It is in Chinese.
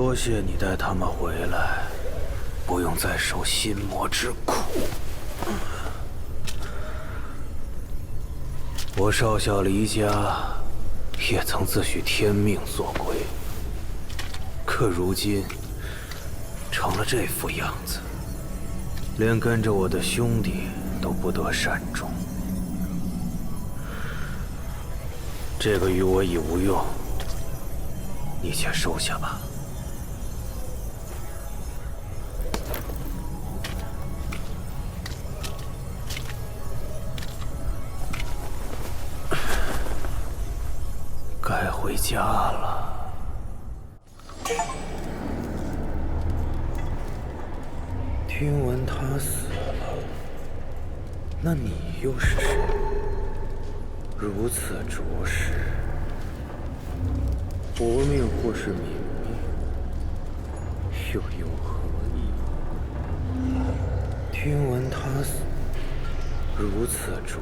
多谢你带他们回来，不用再受心魔之苦。我少小离家，也曾自诩天命所归，可如今成了这副样子，连跟着我的兄弟都不得善终。这个与我已无用，你且收下吧。回家了。听闻他死了，那你又是谁？如此着实，薄命或是泯灭，又有何意？听闻他死，如此着。